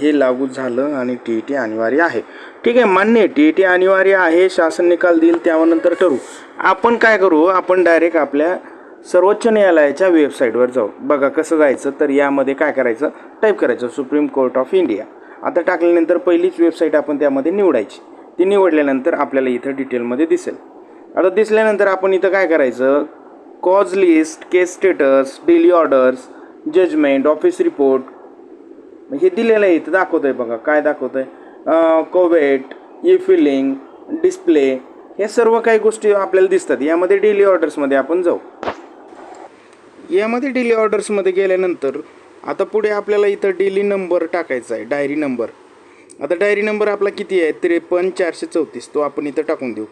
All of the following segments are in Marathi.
हे लागू झालं आणि टी ई टी अनिवार्य आहे. ठीक आहे मान्य टी ई टी अनिवार्य आहे शासन निकाल देईल त्यानंतर ठरू आपण काय करू आपण डायरेक्ट आपल्या सर्वोच्च न्यायालयाच्या वेबसाईटवर जाऊ. बघा कसं जायचं तर यामध्ये काय करायचं टाईप करायचं सुप्रीम कोर्ट ऑफ इंडिया आता टाकल्यानंतर पहिलीच वेबसाईट आपण त्यामध्ये निवडायची. ती निवडल्यानंतर आपल्याला इथं डिटेलमध्ये दिसेल. आता दिसल्यानंतर आपण इथं काय करायचं cause list case status daily orders judgement office report हे दिलेलं आहे इथं दाखवतं आहे बघा काय दाखवतं आहे कोवेट ई फिलिंग डिस्प्ले हे सर्व काही गोष्टी आपल्याला दिसतात. यामध्ये डेली ऑर्डर्समध्ये आपण जाऊ. यामध्ये डेली ऑर्डर्समध्ये गेल्यानंतर आता पुढे आपल्याला इथं डेली नंबर टाकायचा आहे डायरी नंबर आता डायरी नंबर आपला किती आहे? त्रेपन्न चारशे चौतीस. तो आपण इथं टाकून देऊ.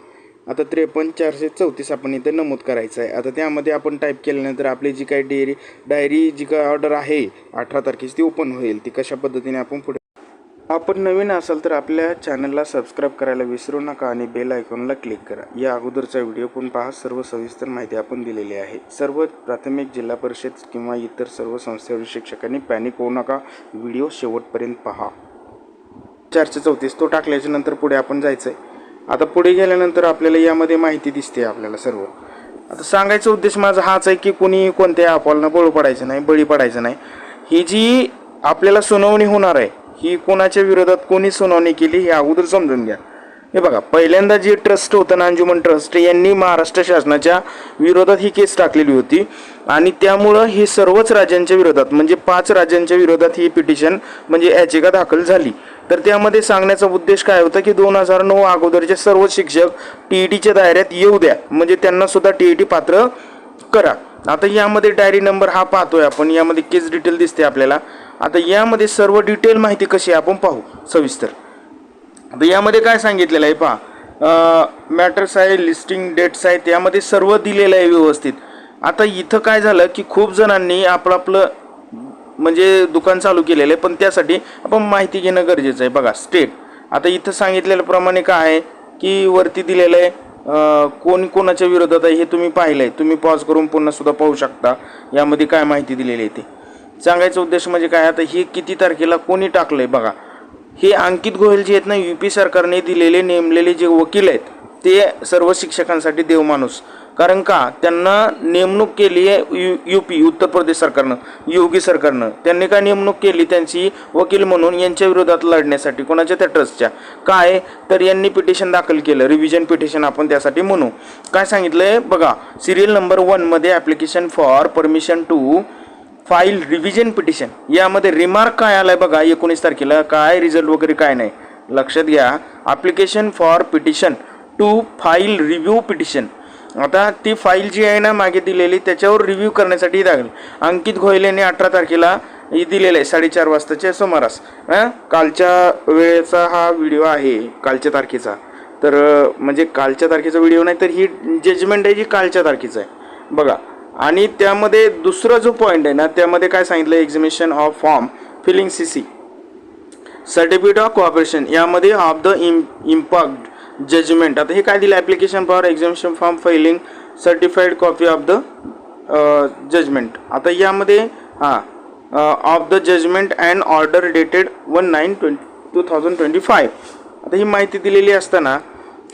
आता त्रेपन्न चारशे चौतीस आपण इथं नमूद करायचं आहे. आता त्यामध्ये आपण टाईप केल्यानंतर आपली जी काही डेअरी डायरी जी काय ऑर्डर आहे अठरा तारखेची ती ओपन होईल. ती कशा पद्धतीने आपण पुढे आपण नवीन असाल तर आपल्या चॅनलला सबस्क्राईब करायला विसरू नका आणि बेल आयकॉनला क्लिक करा. या अगोदरचा व्हिडिओ पण पहा सर्व सविस्तर माहिती आपण दिलेली आहे. सर्व प्राथमिक जिल्हा परिषद किंवा इतर सर्व संस्थेवरील शिक्षकांनी पॅनिक होऊ नका. व्हिडिओ शेवटपर्यंत पहा. चारशे चौतीस तो टाकल्याच्या नंतर पुढे आपण जायचं आहे आता पुढे गेल्यानंतर आपल्याला यामध्ये माहिती दिसते आपल्याला सर्व. आता सांगायचा उद्देश माझा हाच आहे की कोणी कोणत्या अफवाला बळू पडायचं नाही बळी पडायचं नाही. ही जी आपल्याला सुनावणी होणार आहे ही कोणाच्या विरोधात कोणी सुनावणी केली हे अगोदर समजून घ्या. हे बघा पहिल्यांदा जे ट्रस्ट होतं ना अंजुमन ट्रस्ट यांनी महाराष्ट्र शासनाच्या विरोधात ही केस टाकलेली होती. आणि त्यामुळं हे सर्वच राज्यांच्या विरोधात म्हणजे पाच राज्यांच्या विरोधात ही पिटिशन म्हणजे याचिका दाखल झाली. तर त्यामध्ये सांगण्याचा उद्देश काय होता की दोन हजार नऊ अगोदरचे सर्व शिक्षक टी ई टीच्या दायऱ्यात येऊ द्या. म्हणजे त्यांना सुद्धा टी ई टी पात्र करा. आता यामध्ये डायरी नंबर हा पाहतोय आपण. यामध्ये केस डिटेल दिसते आपल्याला. आता यामध्ये सर्व डिटेल माहिती कशी आहे आपण पाहू. सविस्तर. आता यामध्ये काय सांगितलेलं आहे पहा. मॅटर्स आहे लिस्टिंग डेट्स आहेत. यामध्ये सर्व दिलेलं आहे व्यवस्थित. आता इथं काय झालं की खूप जणांनी आपलं आपलं म्हणजे दुकान चालू केलेलं आहे पण त्यासाठी आपण माहिती घेणं गरजेचं आहे. बघा स्टेट आता इथं सांगितलेल्याप्रमाणे काय आहे की वरती दिलेलं आहे कोण कोणाच्या विरोधात आहे हे तुम्ही पाहिलं आहे तुम्ही पॉज करून पुन्हा सुद्धा पाहू शकता. यामध्ये काय माहिती दिलेली आहे ते. सांगायचा उद्देश म्हणजे काय आता हे किती तारखेला कोणी टाकलं आहे बघा. हे अंकित गोयल जे आहेत ना यू पी सरकारने दिलेले नेमलेले जे वकील आहेत ते सर्व शिक्षकांसाठी देव माणूस कारण का? त्यांना नेमणूक केली आहे you U P Uttar Pradesh सरकारनं योगी सरकारनं. त्यांनी काय नेमणूक केली? त्यांची वकील म्हणून यांच्या विरोधात लढण्यासाठी कोणाच्या त्या ट्रस्टच्या? काय? तर यांनी पिटिशन दाखल केलं. रिव्हिजन पिटिशन आपण त्यासाठी म्हणू. काय सांगितलंय? बघा सिरियल नंबर वनमध्ये application for permission to file revision petition यामध्ये रिमार्क काय आलाय बघा? एकोणीस तारखेला काय रिझल्ट वगैरे काय नाही? लक्षात घ्या. Application for petition to file review petition आता ती फाईल जी आहे ना मागे दिलेली त्याच्यावर रिव्ह्यू करण्यासाठी दाखल अंकित गोयलेने अठरा तारखेला ही दिलेलं आहे साडेचार वाजताच्या सुमारास. कालच्या वेळेचा हा व्हिडिओ आहे कालच्या तारखेचा. तर म्हणजे कालच्या तारखेचा व्हिडिओ नाही तर ही जजमेंट आहे जी कालच्या तारखेचा आहे. बघा आणि त्यामध्ये दुसरा जो पॉईंट आहे ना त्यामध्ये काय सांगितलं exhibition of form filling C C certificate of corporation यामध्ये of the im impact judgement आता हे काय दिलं? Application for examination form filing certified copy of the judgement आता यामध्ये हां of the judgement and order dated one nine twenty two thousand twenty five आता ही माहिती दिलेली असताना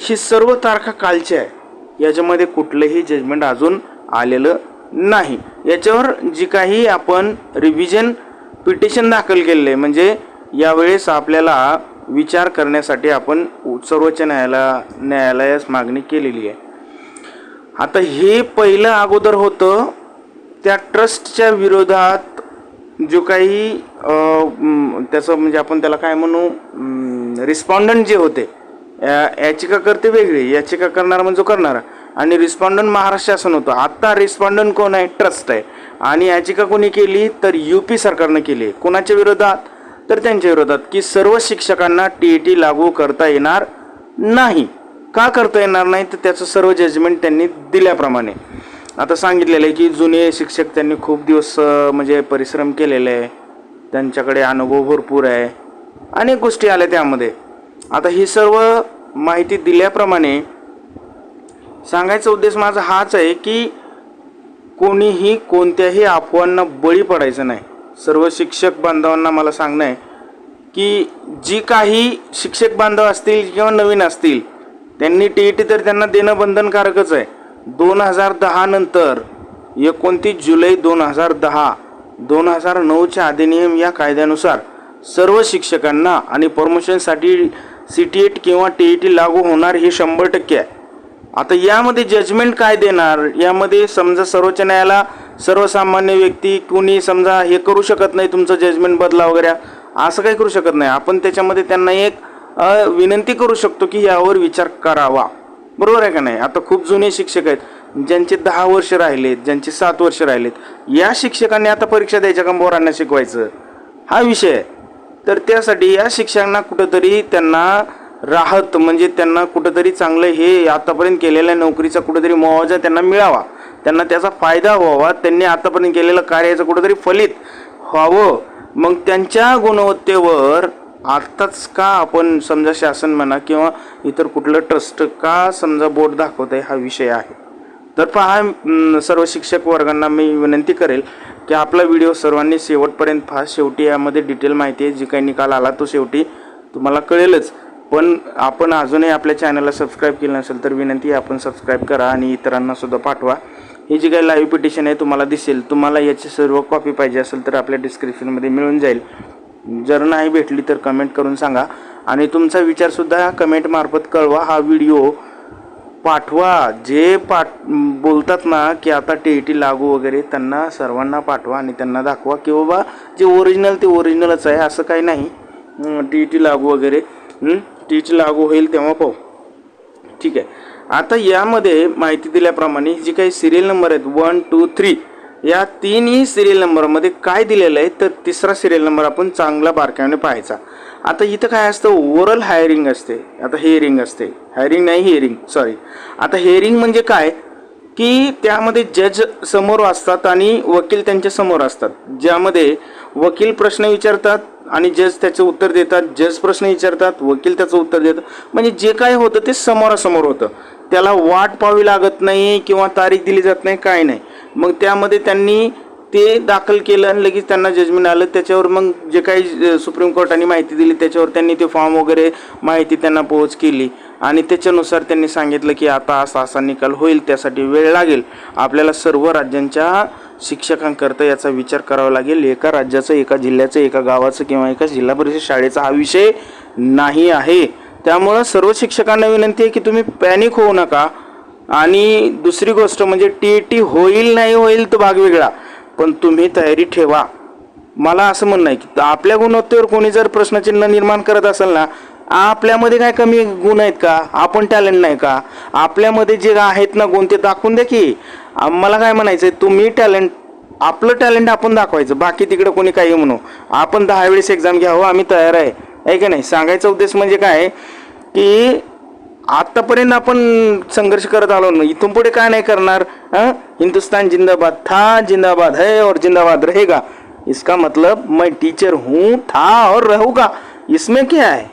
ही सर्व तारखा कालच्या आहे. याच्यामध्ये कुठलंही जजमेंट अजून आलेलं नाही. याच्यावर जी काही आपण रिव्हिजन पिटिशन दाखल केलेलं आहे म्हणजे यावेळेस आपल्याला विचार करण्यासाठी आपण सर्वोच्च न्यायालया न्यायालयास मागणी केलेली आहे. आता हे पहिलं अगोदर होतं त्या ट्रस्टच्या विरोधात जो काही त्याचं म्हणजे आपण त्याला काय म्हणू रिस्पॉन्डंट जे होते या- याचिकाकर्ते वेगळी याचिका करणारा म्हणजे जो करणारा. आणि रिस्पॉन्डंट महाराष्ट्र शासन होतं. आत्ता रिस्पॉन्डंट कोण आहे? ट्रस्ट आहे. आणि याचिका कोणी केली तर यू पी सरकारनं केली आहे. कोणाच्या विरोधात? तर त्यांच्या विरोधात की सर्व शिक्षकांना टी ई टी लागू करता येणार नाही. का करता येणार नाही? तर त्याचं सर्व जजमेंट त्यांनी दिल्याप्रमाणे. आता सांगितलेलं आहे की जुने शिक्षक त्यांनी खूप दिवस म्हणजे परिश्रम केलेले आहे. त्यांच्याकडे अनुभव भरपूर आहे. अनेक गोष्टी आल्या त्यामध्ये. आता ही सर्व माहिती दिल्याप्रमाणे सांगायचा उद्देश माझा हाच आहे की कोणीही कोणत्याही अफवांना बळी पडायचं नाही. सर्व शिक्षक बांधवांना मला सांगणं आहे की जी काही शिक्षक बांधव असतील किंवा नवीन असतील त्यांनी टी ई टी तर त्यांना देणं बंधनकारकच आहे. दोन हजार दहा नंतर एकोणतीस जुलै दोन हजार दहा दोन हजार नऊच्या अधिनियम या कायद्यानुसार सर्व शिक्षकांना आणि प्रमोशनसाठी सी टी एट किंवा टी ई टी लागू होणार हे शंभर टक्के आहे. आता यामध्ये जजमेंट काय देणार? यामध्ये समजा सर्वोच्च न्यायालयाला सर्वसामान्य व्यक्ती कुणी समजा हे करू शकत नाही तुमचं जजमेंट बदला वगैरे असं काही करू शकत नाही. आपण त्याच्यामध्ये त्यांना एक विनंती करू शकतो की यावर विचार करावा. बरोबर आहे का नाही? आता खूप जुने शिक्षक आहेत ज्यांचे दहा वर्ष राहिलेत ज्यांचे सात वर्ष राहिलेत. या शिक्षकांनी आता परीक्षा द्यायच्या का पोरांना शिकवायचं? हा विषय आहे. तर त्यासाठी या शिक्षकांना कुठंतरी त्यांना राहत म्हणजे त्यांना कुठंतरी चांगलं हे आतापर्यंत केलेल्या नोकरीचा कुठंतरी मुआवजा त्यांना मिळावा. त्यांना त्याचा फायदा व्हावा. त्यांनी आतापर्यंत केलेलं कार्याचं कुठंतरी फलित व्हावं. मग त्यांच्या गुणवत्तेवर आत्ताच का आपण समजा शासन म्हणा किंवा इतर कुठलं ट्रस्ट का समजा बोट दाखवत आहे हा विषय आहे. तर पहा सर्व शिक्षक वर्गांना मी विनंती करेल की आपला व्हिडिओ सर्वांनी शेवटपर्यंत पहा. शेवटी यामध्ये डिटेल माहिती आहे. जी काही निकाल आला तो शेवटी तुम्हाला कळेलच. पण आपण अजूनही आपल्या चॅनलला सबस्क्राईब केलं नसेल तर विनंती आपण सबस्क्राईब करा आणि इतरांनासुद्धा पाठवा. ही जी काही लाईव्ह पिटिशन आहे तुम्हाला दिसेल तुम्हाला याची सर्व कॉपी पाहिजे असेल तर आपल्या डिस्क्रिप्शनमध्ये मिळून जाईल. जर नाही भेटली तर कमेंट करून सांगा. आणि तुमचा विचारसुद्धा कमेंटमार्फत कळवा. हा व्हिडिओ पाठवा. जे पाठ बोलतात ना की आता टी ई टी लागू वगैरे त्यांना सर्वांना पाठवा आणि त्यांना दाखवा की बाबा जे ओरिजिनल ते ओरिजिनलच आहे असं काही नाही. टी ई टी लागू वगैरे. स्टीच लागू होईल तेव्हा पाहू. ठीक आहे. आता यामध्ये माहिती दिल्याप्रमाणे जी काही सिरियल नंबर आहेत वन टू थ्री या तीनही सिरियल नंबरमध्ये काय दिलेलं आहे तर तिसरा सिरियल नंबर आपण चांगला बारकाईने पाहायचा. आता इथं काय असतं ओरल हायरिंग असते. आता हेअरिंग असते. हायरिंग नाही हिअरिंग सॉरी आता हेअरिंग म्हणजे काय? की त्यामध्ये जज समोर असतात आणि वकील त्यांच्यासमोर असतात. ज्यामध्ये वकील प्रश्न विचारतात आणि जज त्याचं उत्तर देतात जज प्रश्न विचारतात वकील त्याचं उत्तर देतात. म्हणजे जे काय होतं ते समोरासमोर होतं. त्याला वाट पाहावी लागत नाही किंवा तारीख दिली जात नाही काय नाही. मग त्यामध्ये त्यांनी ते दाखल केलं आणि लगेच त्यांना जजमेंट आलं. त्याच्यावर मग जे काही सुप्रीम कोर्टाने माहिती दिली त्याच्यावर त्यांनी ते फॉर्म वगैरे माहिती त्यांना पोहोच केली. आणि त्याच्यानुसार त्यांनी सांगितलं की आता असा असा निकाल होईल त्यासाठी वेळ लागेल. आपल्याला सर्व राज्यांच्या शिक्षकांकरता याचा विचार करावा लागेल. एका राज्याचं एका जिल्ह्याचं एका गावाचं किंवा एका जिल्हा परिषद शाळेचा हा विषय नाही आहे. त्यामुळं सर्व शिक्षकांना विनंती आहे की तुम्ही पॅनिक होऊ नका. आणि दुसरी गोष्ट म्हणजे टी टी होईल नाही होईल तो भाग वेगळा. पण तुम्ही तयारी ठेवा. मला असं म्हणणं आहे की आपल्या गुणवत्तेवर कोणी जर प्रश्नचिन्ह निर्माण करत असेल ना आपल्यामध्ये काय कमी गुण आहेत का? आपण टॅलेंट नाही का? आपल्यामध्ये जे आहेत ना गुण ते दाखवून द्या की मला काय म्हणायचं आहे तुम्ही टॅलेंट आपलं टॅलेंट आपण दाखवायचं. बाकी तिकडे कोणी काही म्हणू. आपण दहा वेळेस एक्झाम घ्यावं आम्ही तयार आहे. आहे की नाही? सांगायचा उद्देश म्हणजे काय? की आत्तापर्यंत आपण संघर्ष करत आलो ना इथून पुढे काय नाही करणार? हां? हिंदुस्तान जिंदाबाद. था जिंदाबाद है और जिंदाबाद रहेगा. इसका मतलब मैं टीचर हूँ था और रहूँगा. इसमें क्या है?